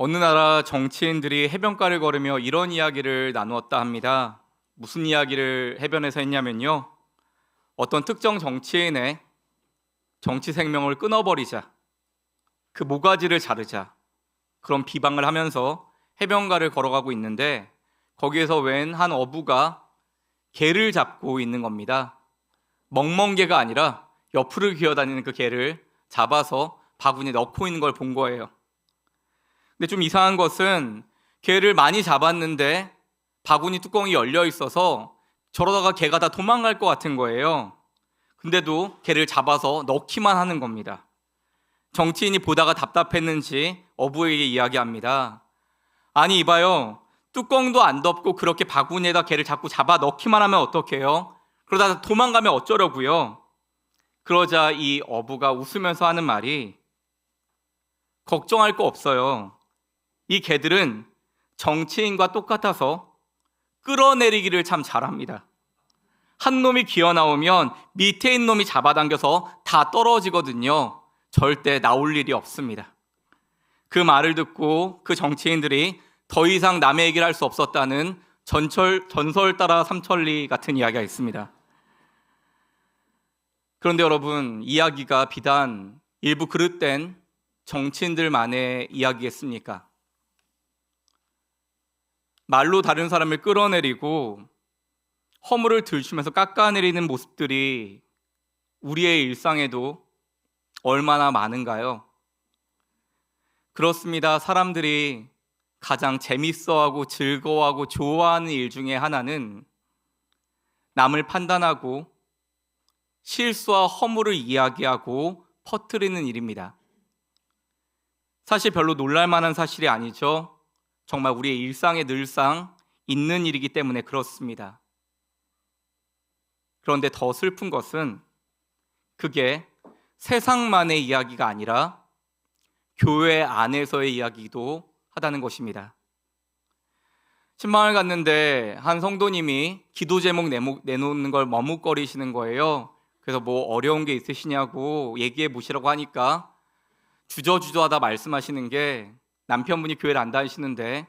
어느 나라 정치인들이 해변가를 걸으며 이런 이야기를 나누었다 합니다. 무슨 이야기를 해변에서 했냐면요. 어떤 특정 정치인의 정치 생명을 끊어버리자. 그 모가지를 자르자. 그런 비방을 하면서 해변가를 걸어가고 있는데 거기에서 웬 한 어부가 개를 잡고 있는 겁니다. 멍멍 개가 아니라 옆으로 기어다니는 그 개를 잡아서 바구니에 넣고 있는 걸 본 거예요. 근데 좀 이상한 것은 개를 많이 잡았는데 바구니 뚜껑이 열려 있어서 저러다가 개가 다 도망갈 것 같은 거예요. 근데도 개를 잡아서 넣기만 하는 겁니다. 정치인이 보다가 답답했는지 어부에게 이야기합니다. 아니 이봐요. 뚜껑도 안 덮고 그렇게 바구니에다 개를 자꾸 잡아 넣기만 하면 어떡해요? 그러다 도망가면 어쩌려고요? 그러자 이 어부가 웃으면서 하는 말이 걱정할 거 없어요. 이 개들은 정치인과 똑같아서 끌어내리기를 참 잘합니다. 한 놈이 기어 나오면 밑에 있는 놈이 잡아당겨서 다 떨어지거든요. 절대 나올 일이 없습니다. 그 말을 듣고 그 정치인들이 더 이상 남의 얘기를 할 수 없었다는 전철, 전설 따라 삼천리 같은 이야기가 있습니다. 그런데 여러분, 이야기가 비단 일부 그릇된 정치인들만의 이야기겠습니까? 말로 다른 사람을 끌어내리고 허물을 들추면서 깎아내리는 모습들이 우리의 일상에도 얼마나 많은가요? 그렇습니다. 사람들이 가장 재밌어하고 즐거워하고 좋아하는 일 중에 하나는 남을 판단하고 실수와 허물을 이야기하고 퍼뜨리는 일입니다. 사실 별로 놀랄 만한 사실이 아니죠. 정말 우리의 일상에 늘상 있는 일이기 때문에 그렇습니다. 그런데 더 슬픈 것은 그게 세상만의 이야기가 아니라 교회 안에서의 이야기도 하다는 것입니다. 신방을 갔는데 한 성도님이 기도 제목 내놓는 걸 머뭇거리시는 거예요. 그래서 뭐 어려운 게 있으시냐고 얘기해 보시라고 하니까 주저주저하다 말씀하시는 게 남편분이 교회를 안 다니시는데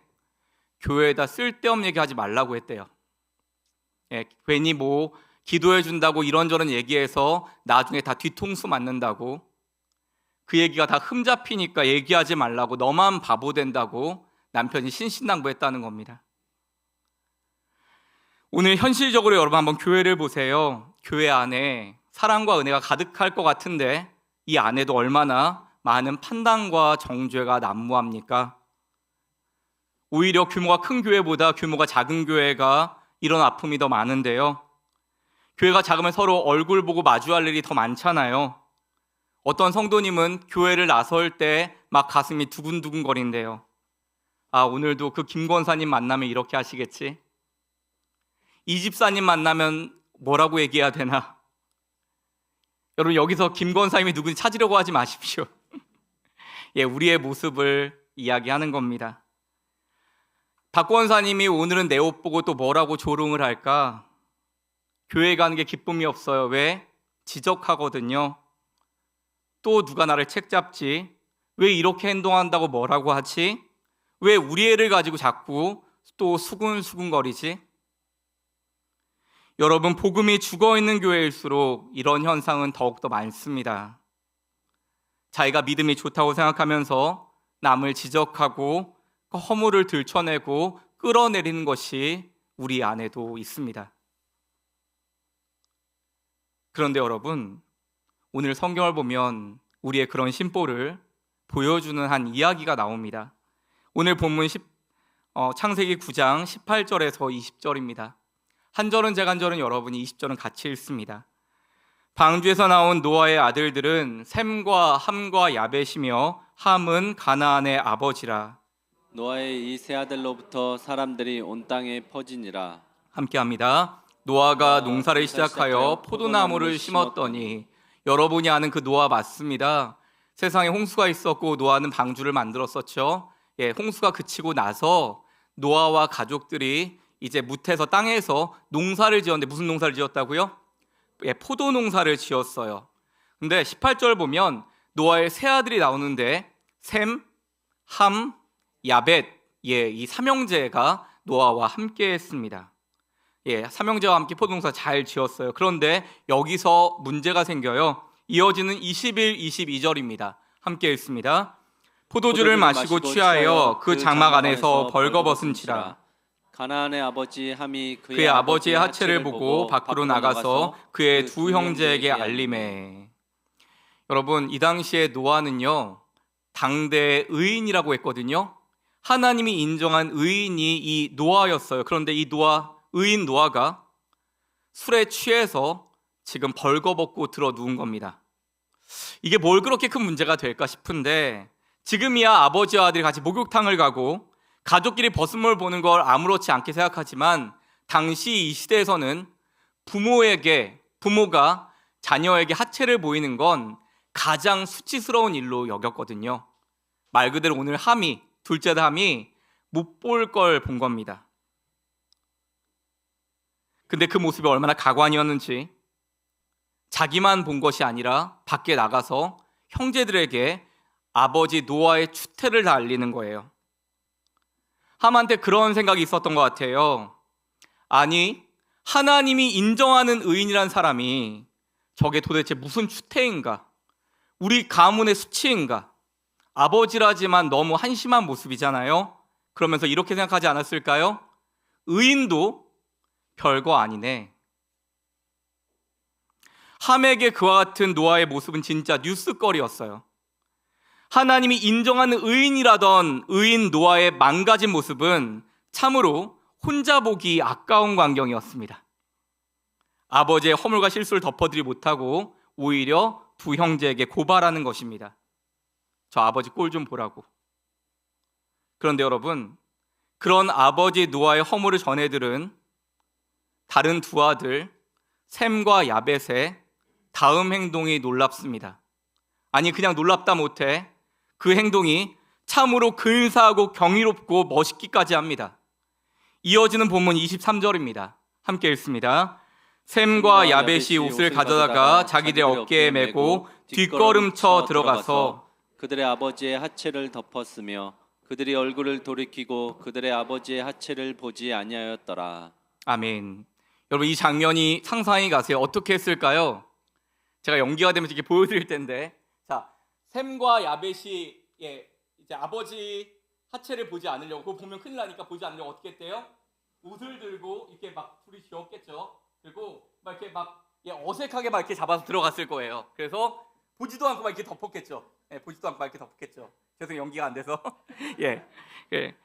교회에다 쓸데없는 얘기 하지 말라고 했대요. 예, 괜히 뭐 기도해 준다고 이런저런 얘기해서 나중에 다 뒤통수 맞는다고 그 얘기가 다 흠잡히니까 얘기하지 말라고 너만 바보 된다고 남편이 신신당부했다는 겁니다. 오늘 현실적으로 여러분 한번 교회를 보세요. 교회 안에 사랑과 은혜가 가득할 것 같은데 이 안에도 얼마나 많은 판단과 정죄가 난무합니까? 오히려 규모가 큰 교회보다 규모가 작은 교회가 이런 아픔이 더 많은데요. 교회가 작으면 서로 얼굴 보고 마주할 일이 더 많잖아요. 어떤 성도님은 교회를 나설 때 막 가슴이 두근두근 거린대요. 아, 오늘도 그 김권사님 만나면 이렇게 하시겠지? 이 집사님 만나면 뭐라고 얘기해야 되나? 여러분, 여기서 김권사님이 누군지 찾으려고 하지 마십시오. 예, 우리의 모습을 이야기하는 겁니다. 박 권사님이 오늘은 내 옷 보고 또 뭐라고 조롱을 할까? 교회 가는 게 기쁨이 없어요. 왜? 지적하거든요. 또 누가 나를 책 잡지? 왜 이렇게 행동한다고 뭐라고 하지? 왜 우리 애를 가지고 자꾸 또 수근수근거리지? 여러분, 복음이 죽어 있는 교회일수록 이런 현상은 더욱더 많습니다. 자기가 믿음이 좋다고 생각하면서 남을 지적하고 그 허물을 들춰내고 끌어내리는 것이 우리 안에도 있습니다. 그런데 여러분, 오늘 성경을 보면 우리의 그런 심보를 보여주는 한 이야기가 나옵니다. 오늘 본문 10, 어, 창세기 9장 18절에서 20절입니다. 한 절은 제가 한 절은 여러분이 20절은 같이 읽습니다. 방주에서 나온 노아의 아들들은 셈과 함과 야벳이며 함은 가나안의 아버지라. 노아의 이 세 아들로부터 사람들이 온 땅에 퍼지니라. 함께합니다. 노아가 농사를 시작하여 포도나무를 심었더니 여러분이 아는 그 노아 맞습니다. 세상에 홍수가 있었고 노아는 방주를 만들었었죠. 예, 홍수가 그치고 나서 노아와 가족들이 이제 무태서 땅에서 농사를 지었는데 무슨 농사를 지었다고요? 예, 포도 농사를 지었어요. 근데 18절 보면 노아의 세 아들이 나오는데 셈, 함, 야벳, 예, 이 삼형제가 노아와 함께 했습니다. 예, 삼형제와 함께 포도농사 잘 지었어요. 그런데 여기서 문제가 생겨요. 이어지는 21, 22절입니다. 함께 읽습니다. 포도주를 마시고 취하여 그 장막 안에서 벌거벗은지라 가나안의 아버지 함이 그의, 그의 아버지의 하체를 보고 밖으로 나가서 그의 두 형제에게 알림해. 여러분, 이 당시에 노아는요, 당대 의인이라고 했거든요. 하나님이 인정한 의인이 이 노아였어요. 그런데 이 노아, 의인 노아가 술에 취해서 지금 벌거벗고 들어 누운 겁니다. 이게 뭘 그렇게 큰 문제가 될까 싶은데 지금이야 아버지와 아들이 같이 목욕탕을 가고 가족끼리 벗은물 보는 걸 아무렇지 않게 생각하지만 당시 이 시대에서는 부모에게 부모가 자녀에게 하체를 보이는 건 가장 수치스러운 일로 여겼거든요. 말 그대로 오늘 함이 둘째 함이 못 볼 걸 본 겁니다. 근데 그 모습이 얼마나 가관이었는지 자기만 본 것이 아니라 밖에 나가서 형제들에게 아버지 노아의 추태를 다 알리는 거예요. 함한테 그런 생각이 있었던 것 같아요. 아니, 하나님이 인정하는 의인이란 사람이 저게 도대체 무슨 추태인가? 우리 가문의 수치인가? 아버지라지만 너무 한심한 모습이잖아요. 그러면서 이렇게 생각하지 않았을까요? 의인도 별거 아니네. 함에게 그와 같은 노아의 모습은 진짜 뉴스거리였어요. 하나님이 인정하는 의인이라던 의인 노아의 망가진 모습은 참으로 혼자 보기 아까운 광경이었습니다. 아버지의 허물과 실수를 덮어드리 못하고 오히려 두 형제에게 고발하는 것입니다. 저 아버지 꼴 좀 보라고. 그런데 여러분, 그런 아버지 노아의 허물을 전해 들은 다른 두 아들 샘과 야벳의 다음 행동이 놀랍습니다. 아니 그냥 놀랍다 못해 그 행동이 참으로 근사하고 경이롭고 멋있기까지 합니다. 이어지는 본문 23절입니다. 함께 읽습니다. 샘과 야벳이 옷을 가져다가 자기들 어깨에 메고 뒷걸음쳐 들어가서 그들의 아버지의 하체를 덮었으며 그들이 얼굴을 돌이키고 그들의 아버지의 하체를 보지 아니하였더라. 아멘. 여러분 이 장면이 상상이 가세요. 어떻게 했을까요? 제가 연기가 되면서 이렇게 보여드릴 텐데, 자 샘과 야벳이 예 이제 아버지 하체를 보지 않으려고 그거 보면 큰일 나니까 보지 않으려고 어떻게 했대요? 옷을 들고 이렇게 막 둘이 쥐었겠죠. 그리고 막 이렇게 막 예, 어색하게 막 이렇게 잡아서 들어갔을 거예요. 그래서 보지도 않고 막 이렇게 덮었겠죠. 예, 보지도 않고 막 이렇게 덮었겠죠. 죄송 연기가 안 돼서 예, 예.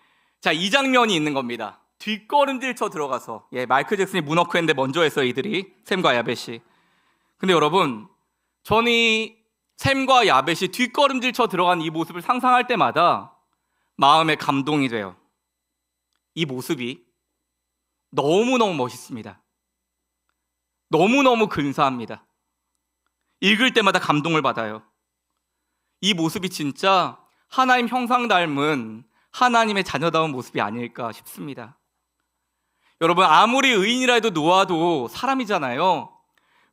자 이 장면이 있는 겁니다. 뒷걸음질 쳐 들어가서 예 마이클 잭슨이 문워크 했는데 먼저 했어요 이들이 샘과 야벳이. 근데 여러분 저는 이 샘과 야벳이 뒷걸음질 쳐 들어간 이 모습을 상상할 때마다 마음에 감동이 돼요. 이 모습이 너무너무 멋있습니다. 너무너무 근사합니다. 읽을 때마다 감동을 받아요. 이 모습이 진짜 하나님 형상 닮은 하나님의 자녀다운 모습이 아닐까 싶습니다. 여러분, 아무리 의인이라 해도 노아도 사람이잖아요.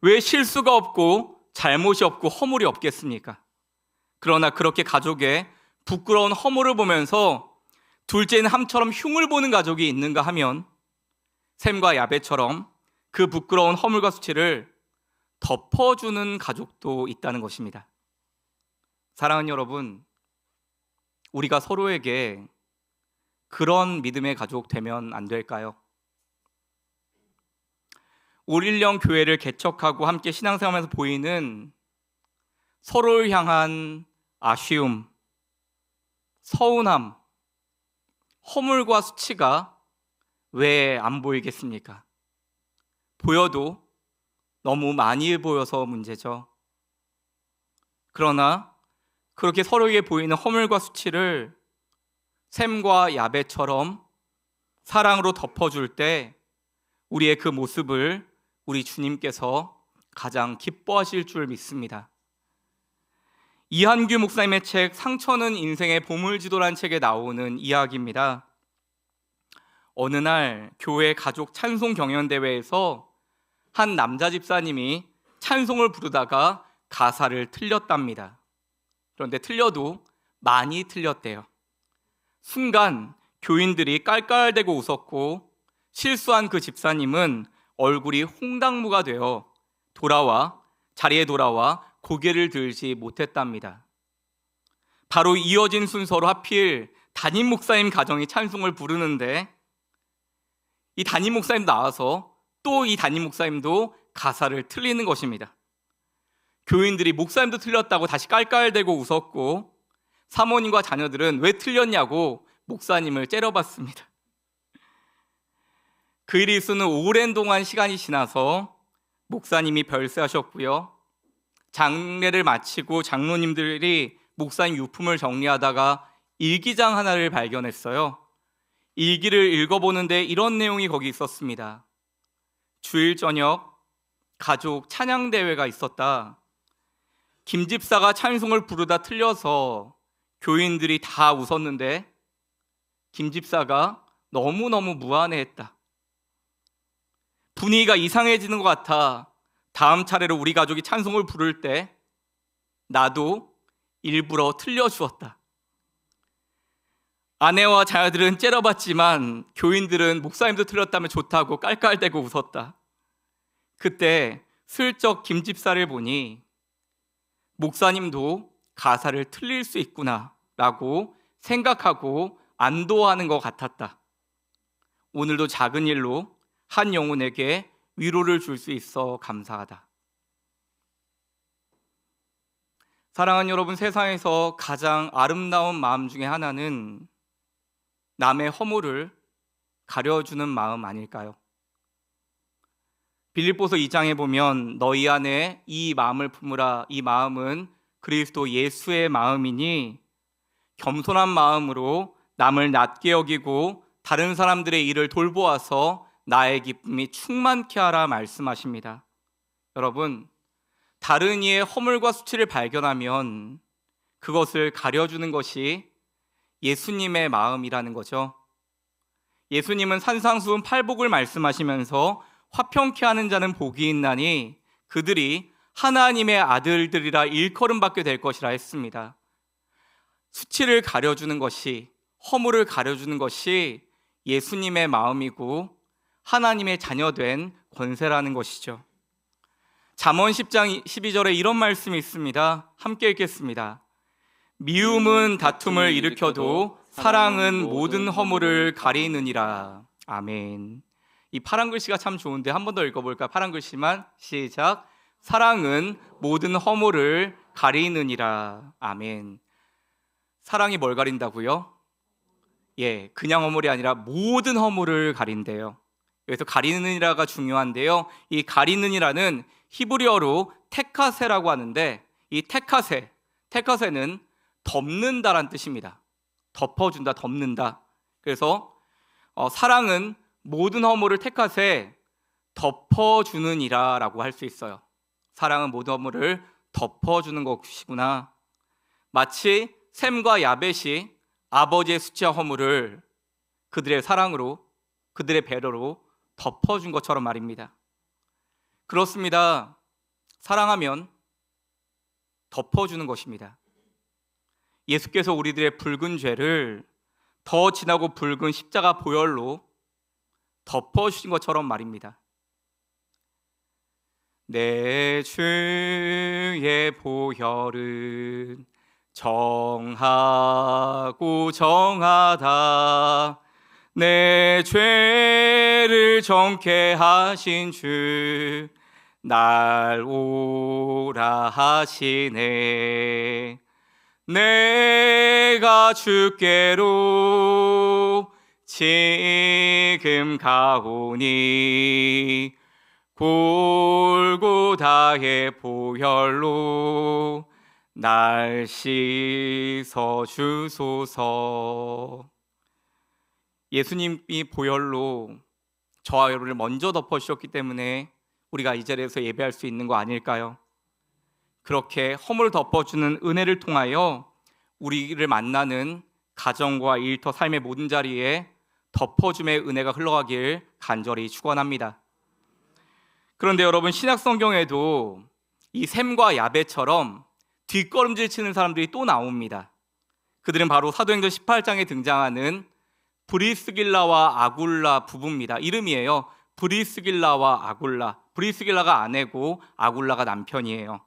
왜 실수가 없고 잘못이 없고 허물이 없겠습니까? 그러나 그렇게 가족의 부끄러운 허물을 보면서 둘째인 함처럼 흉을 보는 가족이 있는가 하면 샘과 야베처럼 그 부끄러운 허물과 수치를 덮어주는 가족도 있다는 것입니다. 사랑하는 여러분, 우리가 서로에게 그런 믿음의 가족 되면 안 될까요? 올일령 교회를 개척하고 함께 신앙생활하면서 보이는 서로를 향한 아쉬움, 서운함, 허물과 수치가 왜 안 보이겠습니까? 보여도 너무 많이 보여서 문제죠. 그러나 그렇게 서로에게 보이는 허물과 수치를 샘과 야베처럼 사랑으로 덮어줄 때 우리의 그 모습을 우리 주님께서 가장 기뻐하실 줄 믿습니다. 이한규 목사님의 책 상처는 인생의 보물지도란 책에 나오는 이야기입니다. 어느 날 교회 가족 찬송 경연 대회에서 한 남자 집사님이 찬송을 부르다가 가사를 틀렸답니다. 그런데 틀려도 많이 틀렸대요. 순간 교인들이 깔깔대고 웃었고 실수한 그 집사님은 얼굴이 홍당무가 되어 돌아와 자리에 돌아와 고개를 들지 못했답니다. 바로 이어진 순서로 하필 담임 목사님 가정이 찬송을 부르는데 이 담임 목사님 나와서 또 이 담임 목사님도 가사를 틀리는 것입니다. 교인들이 목사님도 틀렸다고 다시 깔깔대고 웃었고 사모님과 자녀들은 왜 틀렸냐고 목사님을 째려봤습니다. 그 있은 오랜 동안 시간이 지나서 목사님이 별세하셨고요. 장례를 마치고 장로님들이 목사님 유품을 정리하다가 일기장 하나를 발견했어요. 일기를 읽어보는데 이런 내용이 거기 있었습니다. 주일 저녁 가족 찬양 대회가 있었다. 김 집사가 찬송을 부르다 틀려서 교인들이 다 웃었는데 김 집사가 너무너무 무안해했다. 분위기가 이상해지는 것 같아 다음 차례로 우리 가족이 찬송을 부를 때 나도 일부러 틀려주었다. 아내와 자녀들은 째려봤지만 교인들은 목사님도 틀렸다면 좋다고 깔깔대고 웃었다. 그때 슬쩍 김 집사를 보니 목사님도 가사를 틀릴 수 있구나 라고 생각하고 안도하는 것 같았다. 오늘도 작은 일로 한 영혼에게 위로를 줄 수 있어 감사하다. 사랑하는 여러분, 세상에서 가장 아름다운 마음 중에 하나는 남의 허물을 가려주는 마음 아닐까요? 빌립보서 2장에 보면 너희 안에 이 마음을 품으라 이 마음은 그리스도 예수의 마음이니 겸손한 마음으로 남을 낮게 여기고 다른 사람들의 일을 돌보아서 나의 기쁨이 충만케 하라 말씀하십니다. 여러분, 다른 이의 허물과 수치를 발견하면 그것을 가려주는 것이 예수님의 마음이라는 거죠. 예수님은 산상수훈 팔복을 말씀하시면서 화평케 하는 자는 복이 있나니 그들이 하나님의 아들들이라 일컬음 받게 될 것이라 했습니다. 수치를 가려주는 것이 허물을 가려주는 것이 예수님의 마음이고 하나님의 자녀된 권세라는 것이죠. 잠언 10장 12절에 이런 말씀이 있습니다. 함께 읽겠습니다. 미움은 다툼을 일으켜도 사랑은 모든 허물을 가리느니라. 아멘. 이 파란 글씨가 참 좋은데 한 번 더 읽어볼까? 파란 글씨만 시작. 사랑은 모든 허물을 가리느니라. 아멘. 사랑이 뭘 가린다고요? 예, 그냥 허물이 아니라 모든 허물을 가린대요. 여기서 가리느니라가 중요한데요. 이 가리느니라는 히브리어로 테카세라고 하는데 이 테카세, 테카세는 덮는다란 뜻입니다. 덮어준다, 덮는다. 그래서 어, 사랑은 모든 허물을 택하세 덮어주는이라라고 할 수 있어요. 사랑은 모든 허물을 덮어주는 것이구나. 마치 샘과 야벳이 아버지의 수치와 허물을 그들의 사랑으로 그들의 배려로 덮어준 것처럼 말입니다. 그렇습니다. 사랑하면 덮어주는 것입니다. 예수께서 우리들의 붉은 죄를 더 진하고 붉은 십자가 보혈로 덮어주신 것처럼 말입니다. 내 주의 보혈은 정하고 정하다 내 죄를 정케 하신 주 날 오라 하시네. 내가 주께로 지금 가오니 골고다의 보혈로 날 씻어 주소서 예수님이 보혈로 여러분을 먼저 덮어주셨기 때문에 우리가 이 자리에서 예배할 수 있는 거 아닐까요? 그렇게 허물 덮어주는 은혜를 통하여 우리를 만나는 가정과 일터 삶의 모든 자리에 덮어줌의 은혜가 흘러가길 간절히 축원합니다. 그런데 여러분 신약 성경에도 이 샘과 야베처럼 뒷걸음질 치는 사람들이 또 나옵니다. 그들은 바로 사도행전 18장에 등장하는 브리스길라와 아굴라 부부입니다. 이름이에요. 브리스길라와 아굴라. 브리스길라가 아내고 아굴라가 남편이에요.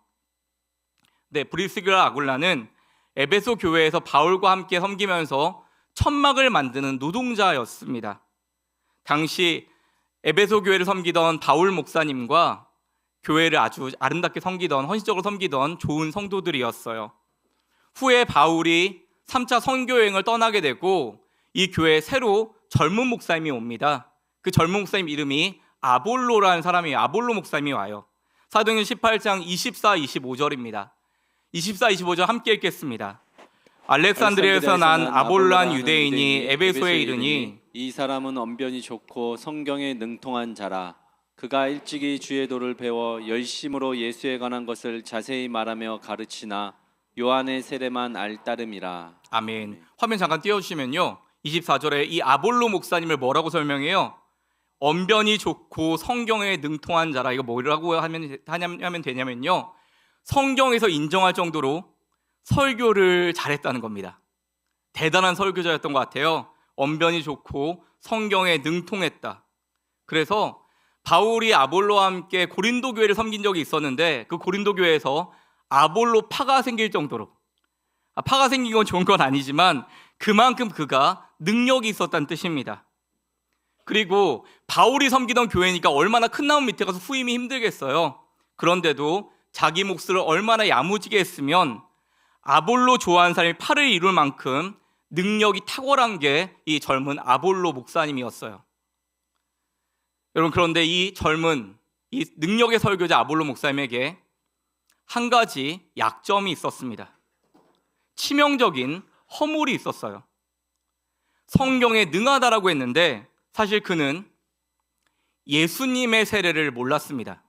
네, 브리스길라 아굴라는 에베소 교회에서 바울과 함께 섬기면서 천막을 만드는 노동자였습니다. 당시 에베소 교회를 섬기던 바울 목사님과 교회를 아주 아름답게 섬기던 헌신적으로 섬기던 좋은 성도들이었어요. 후에 바울이 3차 선교 여행을 떠나게 되고 이 교회에 새로 젊은 목사님이 옵니다. 그 젊은 목사님 이름이 아볼로라는 사람이에요. 아볼로 목사님이 와요. 사도행전 18장 24, 25절입니다. 24, 25절 함께 읽겠습니다. 알렉산드리아에서 난 아볼란 유대인이 에베소에 이르니 이 사람은 언변이 좋고 성경에 능통한 자라 그가 일찍이 주의 도를 배워 열심으로 예수에 관한 것을 자세히 말하며 가르치나 요한의 세례만 알 따름이라 아멘. 화면 잠깐 띄워 주시면요. 24절에 이 아볼로 목사님을 뭐라고 설명해요? 언변이 좋고 성경에 능통한 자라. 이거 뭐라고 하면, 하냐면 되냐면요. 성경에서 인정할 정도로 설교를 잘했다는 겁니다. 대단한 설교자였던 것 같아요. 언변이 좋고 성경에 능통했다. 그래서 바울이 아볼로와 함께 고린도 교회를 섬긴 적이 있었는데 그 고린도 교회에서 아볼로 파가 생길 정도로 아, 파가 생긴 건 좋은 건 아니지만 그만큼 그가 능력이 있었다는 뜻입니다. 그리고 바울이 섬기던 교회니까 얼마나 큰 나무 밑에 가서 후임이 힘들겠어요. 그런데도 자기 몫을 얼마나 야무지게 했으면 아볼로 좋아하는 사람이 팔을 이룰 만큼 능력이 탁월한 게 이 젊은 아볼로 목사님이었어요. 여러분 그런데 이 젊은 이 능력의 설교자 아볼로 목사님에게 한 가지 약점이 있었습니다. 치명적인 허물이 있었어요. 성경에 능하다라고 했는데 사실 그는 예수님의 세례를 몰랐습니다.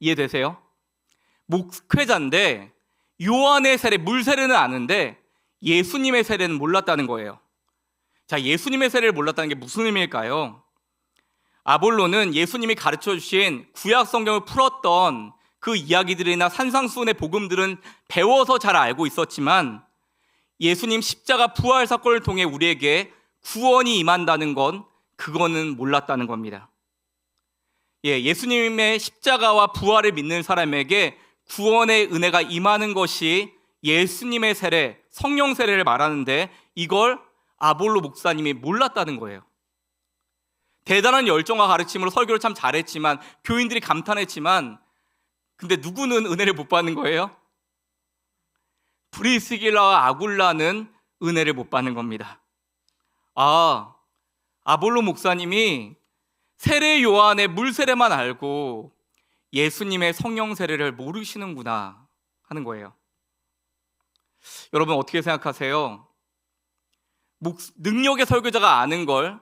이해되세요? 목회자인데 요한의 세례, 물 세례는 아는데 예수님의 세례는 몰랐다는 거예요. 자, 예수님의 세례를 몰랐다는 게 무슨 의미일까요? 아볼로는 예수님이 가르쳐 주신 구약 성경을 풀었던 그 이야기들이나 산상수훈의 복음들은 배워서 잘 알고 있었지만 예수님 십자가 부활 사건을 통해 우리에게 구원이 임한다는 건 그거는 몰랐다는 겁니다. 예, 예수님의 십자가와 부활을 믿는 사람에게 구원의 은혜가 임하는 것이 예수님의 세례, 성령 세례를 말하는데 이걸 아볼로 목사님이 몰랐다는 거예요. 대단한 열정과 가르침으로 설교를 참 잘했지만 교인들이 감탄했지만 근데 누구는 은혜를 못 받는 거예요? 브리스길라와 아굴라는 은혜를 못 받는 겁니다. 아, 아볼로 목사님이 세례 요한의 물 세례만 알고 예수님의 성령 세례를 모르시는구나 하는 거예요. 여러분 어떻게 생각하세요? 목- 능력의 설교자가 아는 걸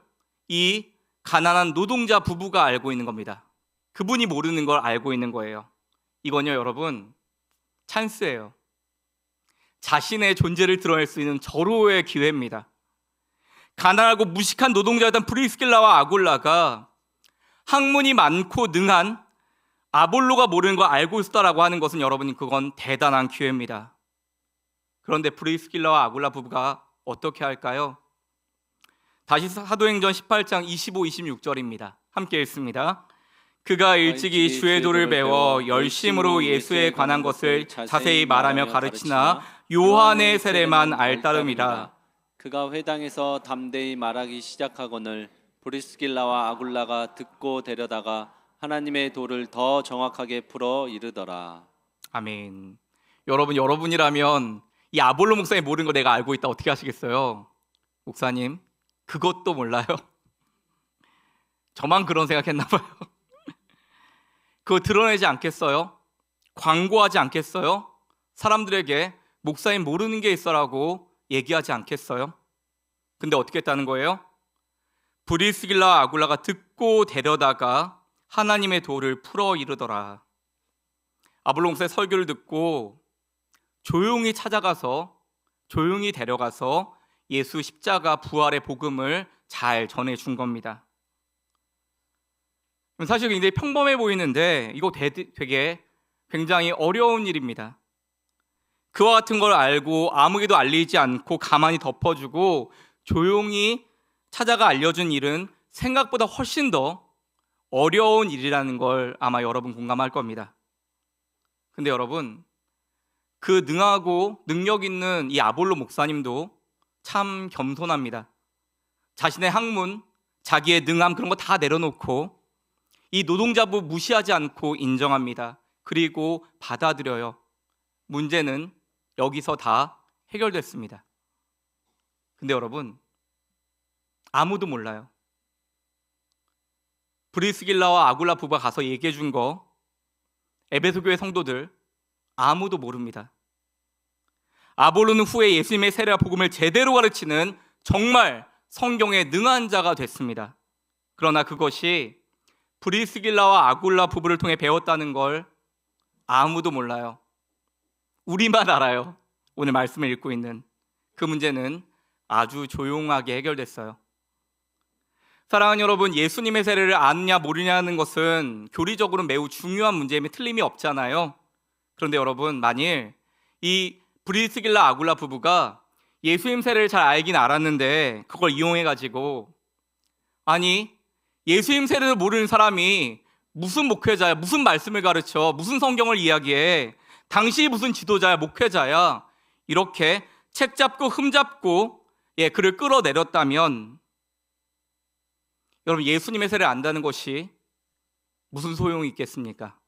이 가난한 노동자 부부가 알고 있는 겁니다. 그분이 모르는 걸 알고 있는 거예요. 이건요, 여러분, 찬스예요. 자신의 존재를 드러낼 수 있는 절호의 기회입니다. 가난하고 무식한 노동자였던 프리스킬라와 아굴라가 학문이 많고 능한 아볼로가 모르는 걸 알고 있었다라고 하는 것은 여러분이 그건 대단한 기회입니다. 그런데 프리스킬라와 아굴라 부부가 어떻게 할까요? 다시 사도행전 18장 25, 26절입니다. 함께 읽습니다. 그가 일찍이 주의 도를 배워 열심으로 예수에 관한 것을 자세히 말하며 가르치나 요한의 세례만 알 따름이라. 그가 회당에서 담대히 말하기 시작하거늘 브리스길라와 아굴라가 듣고 데려다가 하나님의 도를 더 정확하게 풀어 이르더라. 아멘. 여러분 여러분이라면 이 아볼로 목사님 모르는 거 내가 알고 있다 어떻게 하시겠어요? 목사님 그것도 몰라요. 저만 그런 생각했나 봐요. 그거 드러내지 않겠어요? 광고하지 않겠어요? 사람들에게 목사님 모르는 게 있어라고 얘기하지 않겠어요? 근데 어떻게 했다는 거예요? 브리스길라 아굴라가 듣고 데려다가 하나님의 도를 풀어 이르더라. 목사의 설교를 듣고 조용히 찾아가서 조용히 데려가서 예수 십자가 부활의 복음을 잘 전해 준 겁니다. 사실 굉장히 평범해 보이는데 이거 되- 되게 굉장히 어려운 일입니다. 그와 같은 걸 알고 아무에게도 알리지 않고 가만히 덮어주고 조용히 찾아가 알려준 일은 생각보다 훨씬 더 어려운 일이라는 걸 아마 여러분 공감할 겁니다. 근데 여러분, 그 능하고 능력 있는 이 아볼로 목사님도 참 겸손합니다. 자신의 학문, 자기의 능함 그런 거 다 내려놓고 이 노동자부 무시하지 않고 인정합니다. 그리고 받아들여요. 문제는 여기서 다 해결됐습니다. 근데 여러분, 아무도 몰라요. 브리스길라와 아굴라 부부가 가서 얘기해 준 거 에베소 교회 성도들 아무도 모릅니다. 아볼로는 후에 예수님의 세례와 복음을 제대로 가르치는 정말 성경에 능한 자가 됐습니다. 그러나 그것이 브리스길라와 아굴라 부부를 통해 배웠다는 걸 아무도 몰라요. 우리만 알아요. 오늘 말씀을 읽고 있는 그 문제는 아주 조용하게 해결됐어요. 사랑하는 여러분, 예수님의 세례를 아느냐 모르냐는 것은 교리적으로 매우 중요한 문제임에 틀림이 없잖아요. 그런데 여러분, 만일 이 브리스길라 아굴라 부부가 예수님 세례를 잘 알긴 알았는데 그걸 이용해 가지고 아니 예수님 세례를 모르는 사람이 무슨 목회자야, 무슨 말씀을 가르쳐, 무슨 성경을 이야기해, 당시 무슨 지도자야, 목회자야 이렇게 책 잡고 흠 잡고 예 그를 끌어내렸다면 여러분 예수님의 세례를 안다는 것이 무슨 소용이 있겠습니까?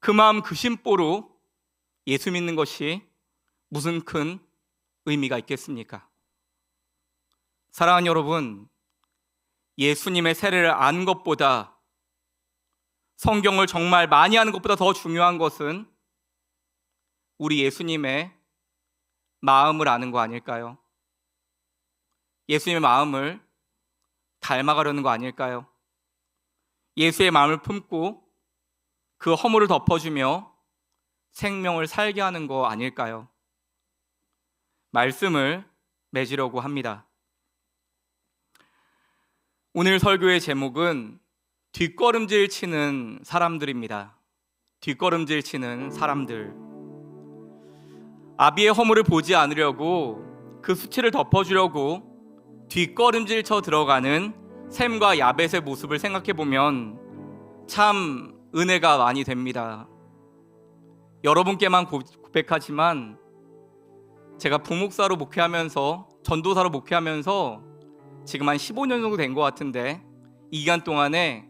그 마음 그 심보로 예수 믿는 것이 무슨 큰 의미가 있겠습니까? 사랑하는 여러분, 예수님의 세례를 아는 것보다 성경을 정말 많이 아는 것보다 더 중요한 것은 우리 예수님의 마음을 아는 거 아닐까요? 예수님의 마음을 닮아가려는 거 아닐까요? 예수의 마음을 품고 그 허물을 덮어주며 생명을 살게 하는 거 아닐까요? 말씀을 맺으려고 합니다. 오늘 설교의 제목은 뒷걸음질 치는 사람들입니다. 뒷걸음질 치는 사람들. 아비의 허물을 보지 않으려고 그 수치를 덮어주려고 뒷걸음질 쳐 들어가는 샘과 야벳의 모습을 생각해 보면 참 은혜가 많이 됩니다. 여러분께만 고백하지만 제가 부목사로 목회하면서 전도사로 목회하면서 지금 한 15년 정도 된 것 같은데 이 기간 동안에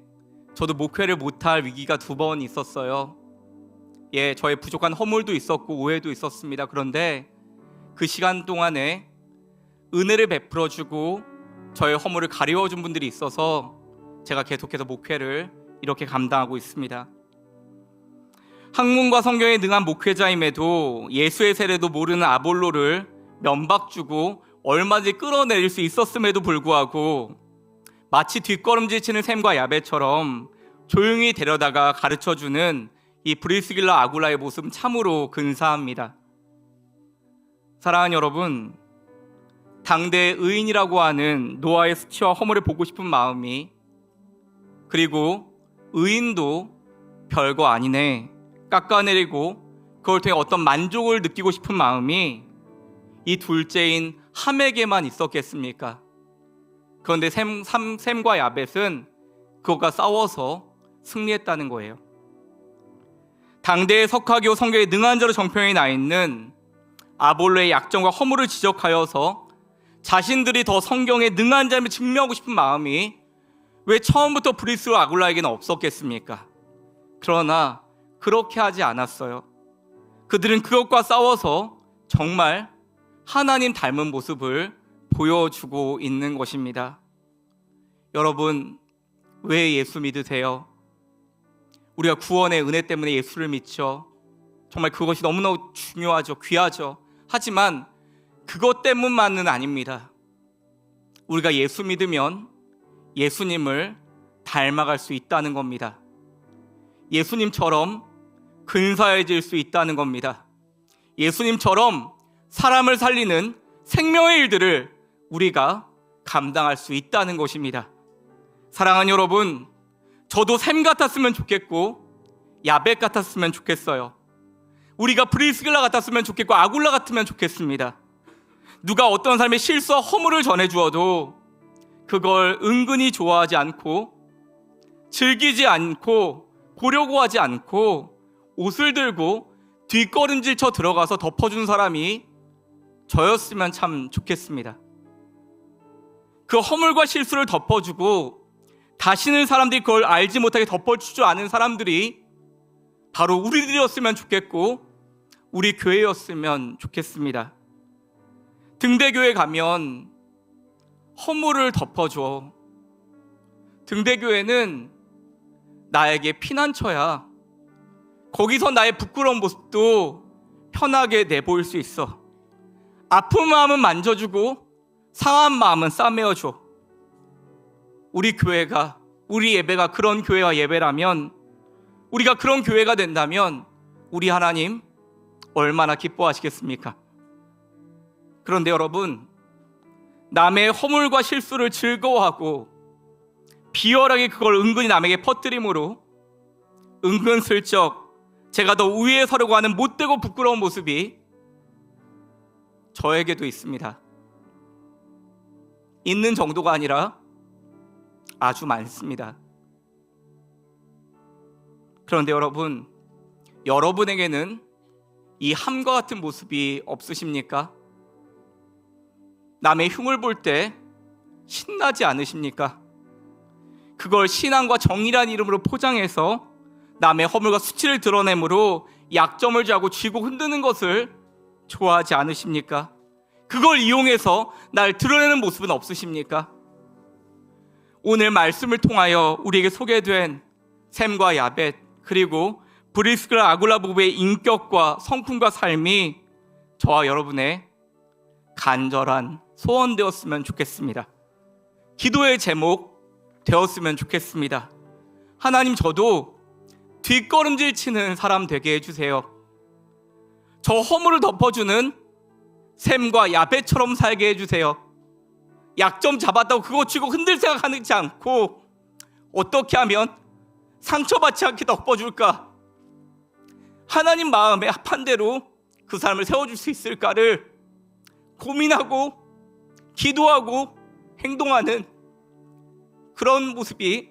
저도 목회를 못할 위기가 두 번 있었어요. 예, 저의 부족한 허물도 있었고 오해도 있었습니다. 그런데 그 시간 동안에 은혜를 베풀어 주고 저의 허물을 가리워 준 분들이 있어서 제가 계속해서 목회를 이렇게 감당하고 있습니다. 학문과 성경에 능한 목회자임에도 예수의 세례도 모르는 아볼로를 면박 주고 얼마든지 끌어내릴 수 있었음에도 불구하고 마치 뒷걸음질 치는 샘과 야베처럼 조용히 데려다가 가르쳐 주는 이 브리스길라 아굴라의 모습은 참으로 근사합니다. 사랑하는 여러분, 당대 의인이라고 하는 노아의 수치와 허물을 보고 싶은 마음이 그리고 의인도 별거 아니네 깎아내리고 그걸 통해 어떤 만족을 느끼고 싶은 마음이 이 둘째인 함에게만 있었겠습니까? 그런데 샘, 삼, 샘과 야벳은 그것과 싸워서 승리했다는 거예요. 당대의 석학교 성경에 능한 자로 정평에 나 있는 아볼로의 약점과 허물을 지적하여서 자신들이 더 성경에 능한 자임을 증명하고 싶은 마음이 왜 처음부터 브리스와 아굴라에게는 없었겠습니까? 그러나 그렇게 하지 않았어요. 그들은 그것과 싸워서 정말 하나님 닮은 모습을 보여주고 있는 것입니다. 여러분, 왜 예수 믿으세요? 우리가 구원의 은혜 때문에 예수를 믿죠. 정말 그것이 너무너무 중요하죠. 귀하죠. 하지만 그것 때문만은 아닙니다. 우리가 예수 믿으면 예수님을 닮아갈 수 있다는 겁니다. 예수님처럼 근사해질 수 있다는 겁니다. 예수님처럼 사람을 살리는 생명의 일들을 우리가 감당할 수 있다는 것입니다. 사랑하는 여러분, 저도 샘 같았으면 좋겠고 야벳 같았으면 좋겠어요. 우리가 브리스길라 같았으면 좋겠고 아굴라 같으면 좋겠습니다. 누가 어떤 삶의 실수와 허물을 전해 주어도 그걸 은근히 좋아하지 않고 즐기지 않고 보려고 하지 않고 옷을 들고 뒷걸음질 쳐 들어가서 덮어준 사람이 저였으면 참 좋겠습니다. 그 허물과 실수를 덮어주고 다시는 사람들이 그걸 알지 못하게 줄 아는 사람들이 바로 우리들이었으면 좋겠고 우리 교회였으면 좋겠습니다. 등대교회 가면 허물을 덮어줘. 등대교회는 나에게 피난처야. 거기서 나의 부끄러운 모습도 편하게 내보일 수 있어. 아픈 마음은 만져주고 상한 마음은 싸매어줘. 우리 교회가, 우리 예배가 그런 교회와 예배라면, 우리가 그런 교회가 된다면, 우리 하나님 얼마나 기뻐하시겠습니까? 그런데 여러분, 남의 허물과 실수를 즐거워하고 비열하게 그걸 은근히 남에게 퍼뜨림으로 은근슬쩍 제가 더 우위에 서려고 하는 못되고 부끄러운 모습이 저에게도 있습니다. 있는 정도가 아니라 아주 많습니다. 그런데 여러분, 여러분에게는 이 함과 같은 모습이 없으십니까? 남의 흉을 볼 때 신나지 않으십니까? 그걸 신앙과 정의란 이름으로 포장해서 남의 허물과 수치를 드러내므로 약점을 자고 쥐고 흔드는 것을 좋아하지 않으십니까? 그걸 이용해서 날 드러내는 모습은 없으십니까? 오늘 말씀을 통하여 우리에게 소개된 샘과 야벳 그리고 브리스크라 아굴라 부부의 인격과 성품과 삶이 저와 여러분의 간절한 소원 되었으면 좋겠습니다. 기도의 제목 되었으면 좋겠습니다. 하나님 저도 뒷걸음질 치는 사람 되게 해주세요. 저 허물을 덮어주는 샘과 야베처럼 살게 해주세요. 약점 잡았다고 그거 치고 흔들 생각하지 않고 어떻게 하면 상처받지 않게 덮어줄까? 하나님 마음에 합한 대로 그 사람을 세워줄 수 있을까를 고민하고 기도하고 행동하는 그런 모습이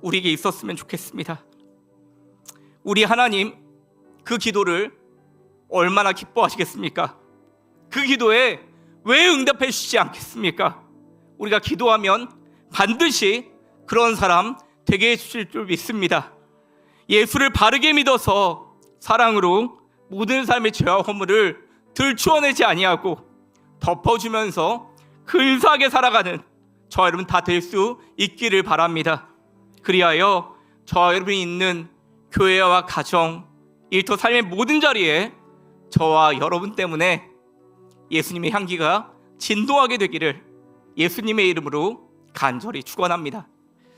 우리에게 있었으면 좋겠습니다. 우리 하나님 그 기도를 얼마나 기뻐하시겠습니까? 그 기도에 왜 응답해 주시지 않겠습니까? 우리가 기도하면 반드시 그런 사람 되게 해 주실 줄 믿습니다. 예수를 바르게 믿어서 사랑으로 모든 삶의 죄와 허물을 들추어내지 아니하고 덮어주면서 근사하게 살아가는 저와 여러분 다 될 수 있기를 바랍니다. 그리하여 저와 여러분이 있는 교회와 가정, 일터 삶의 모든 자리에 저와 여러분 때문에 예수님의 향기가 진동하게 되기를 예수님의 이름으로 간절히 축원합니다.